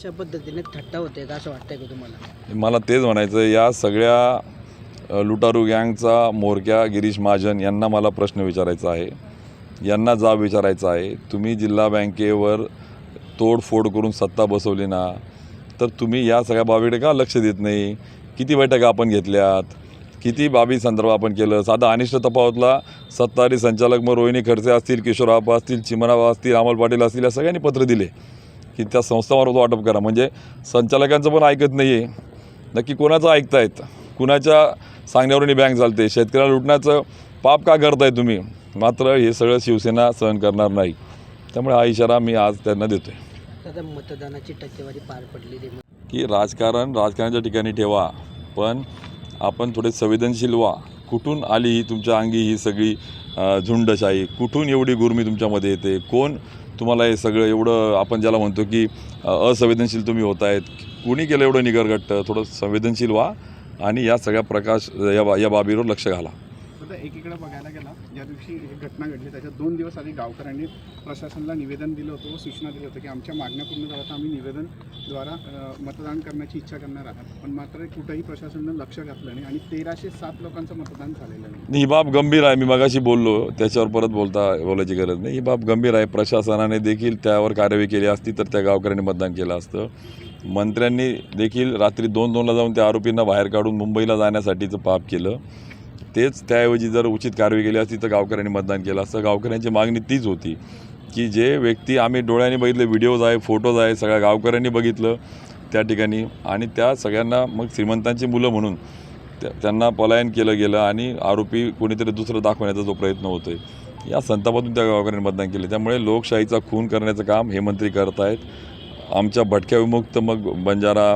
अशा पद्धतीने थट्टा होते का असं वाटतंय का तुम्हाला? मला तेच म्हणायचं या सगळ्या अ, लुटारू गँगचा मोरक्या गिरीश महाजन यांना मला प्रश्न विचारायचा आहे. यांना जाब विचारायचा आहे. तुम्ही जिल्हा बँकेवर तोडफोड करून सत्ता बसवली ना तर तुम्ही या सगळ्या बाबीकडे का लक्ष देत नाही? किती बैठका आपण घेतल्यात? किती बाबी संदर्भ आपण केलं? साधा अनिष्ट तपावतला सत्ताधारी संचालक मग रोहिणी खडसे असतील किशोरआपा असतील चिमणाबा असतील अमोल पाटील असतील या सगळ्यांनी पत्र दिले. की त्या संस्थामार्फत वाटप करा. म्हणजे संचालकांचं पण ऐकत नाही आहे नक्की कोणाचं ऐकतायत? कुणाच्या सांगण्यावरून बँक चालते शेतकऱ्याला लुटण्याचं पाप का करताय तुम्ही? मात्र हे सगळं शिवसेना सहन करणार नाही. त्यामुळे हा इशारा मी आज त्यांना देतो आहे आता मतदानाची टक्केवारी पार पडलेली. की राजकारण राजकारणाच्या ठिकाणी ठेवा. पण आपण थोडे संवेदनशील व्हा. कुठून आली ही तुमच्या अंगी ही सगळी झुंडशाही? कुठून एवढी गुरमी तुमच्यामध्ये येते? कोण तुम्हाला हे सगळं एवढं आपण ज्याला म्हणतो की असंवेदनशील तुम्ही होत आहेत कुणी केलं एवढं निगरगट्ट थोडं संवेदनशील व्हा आणि या सगळ्या प्रकाश या बा या बाबीवर लक्ष घाला. जर एकीकडे बघायला गेला ज्या दिवशी ही घटना घडली त्याच्या दोन दिवस आधी गावकऱ्यांनी प्रशासनाला निवेदन दिलं होतं व सूचना दिली होती की आमच्या मागण्या पूर्ण झाल्या तर आम्ही निवेदनद्वारा मतदान करण्याची इच्छा करणार आहात. पण मात्र कुठंही प्रशासनानं लक्ष घातलं नाही आणि तेराशे सात लोकांचं मतदान झालेलं नाही. ही बाब गंभीर आहे. मी मगाशी बोललो त्याच्यावर परत बोलता बोलायची गरज नाही. ही बाब गंभीर आहे. प्रशासनाने देखील त्यावर कार्यवाही केली असती तर त्या गावकऱ्यांनी मतदान केलं असतं. मंत्र्यांनी देखील रात्री दोन दोनला जाऊन त्या आरोपींना बाहेर काढून मुंबईला जाण्यासाठीचं पाप केलं. तेच त्याऐवजी जर उचित कारवाई केली असती तर गावकऱ्यांनी मतदान केलं असतं. गावकऱ्यांची मागणी तीच होती की जे व्यक्ती आम्ही डोळ्यांनी बघितले व्हिडिओज आहे फोटोज आहे सगळ्या गावकऱ्यांनी बघितलं त्या ठिकाणी. आणि त्या सगळ्यांना मग श्रीमंतांची मुलं म्हणून त्या त्यांना पलायन केलं गेलं आणि आरोपी कोणीतरी दुसरं दाखवण्याचा जो प्रयत्न होतो आहे या संतापातून त्या गावकऱ्यांनी मतदान केलं. त्यामुळे लोकशाहीचा खून करण्याचं काम हे मंत्री करत आहेत आमच्या भटक्या विमुक्त मग बंजारा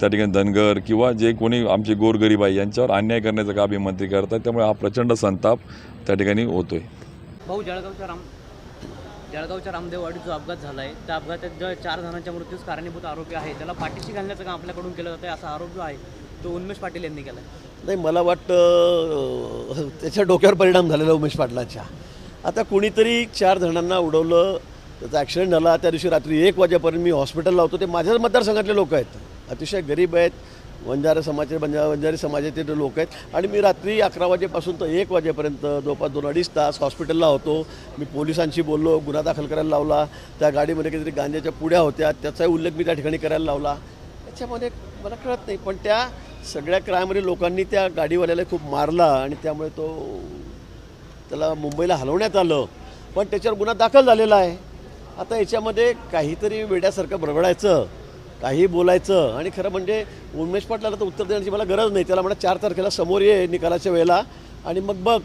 त्या ठिकाणी धनगर किंवा जे कोणी आमचे गोरगरीब आहे यांच्यावर अन्याय करण्याचं काम हे मंत्री करत आहेत त्यामुळे हा प्रचंड संताप त्या ठिकाणी होतो आहे भाऊ जळगावच्या राम जळगावच्या रामदेववाडीत जो अपघात झाला आहे त्या अपघातात जो चार जणांच्या मृत्यूस कारणीभूत आरोपी आहे त्याला पाठीशी घालण्याचं काम आपल्याकडून केलं जातं असा आरोप जो आहे तो उन्मेष पाटील यांनी केला आहे नाही मला वाटतं त्याच्या डोक्यावर परिणाम झालेला उमेश पाटलाच्या. आता कुणीतरी चार जणांना उडवलं त्याचा ॲक्सिडेंट झाला त्या दिवशी रात्री एक वाजेपर्यंत मी हॉस्पिटलला होतो ते माझ्याच मतदारसंघातले लोक आहेत. अतिशय गरीब आहेत. वंजारा समाजाचे बंजा वंजारी समाजाचे ते लोक आहेत. आणि मी रात्री अकरा वाजेपासून तर एक वाजेपर्यंत जवळपास दोन अडीच तास हॉस्पिटलला होतो. मी पोलिसांशी बोललो गुन्हा दाखल करायला लावला. त्या गाडीमध्ये काहीतरी गांजाच्या पुड्या होत्या. त्याचाही उल्लेख मी त्या ठिकाणी करायला लावला. त्याच्यामध्ये मला कळत नाही पण त्या सगळ्या क्रायमरी लोकांनी त्या गाडीवाल्याला खूप मारला आणि त्यामुळे तो त्याला मुंबईला हलवण्यात आलं. पण त्याच्यावर गुन्हा दाखल झालेला आहे. आता याच्यामध्ये काहीतरी वेड्यासारखं बरबडायचं काही बोलायचं. आणि खरं म्हणजे उमेश पाटलाला तर उत्तर देण्याची मला गरज नाही. त्याला म्हणा चार तारखेला समोर ये निकालाच्या वेळेला. आणि मग बघ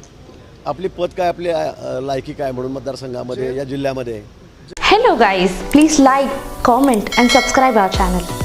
आपली पद काय आपली लायकी काय म्हणून मतदारसंघामध्ये या जिल्ह्यामध्ये. Hello guys please like comment and subscribe our channel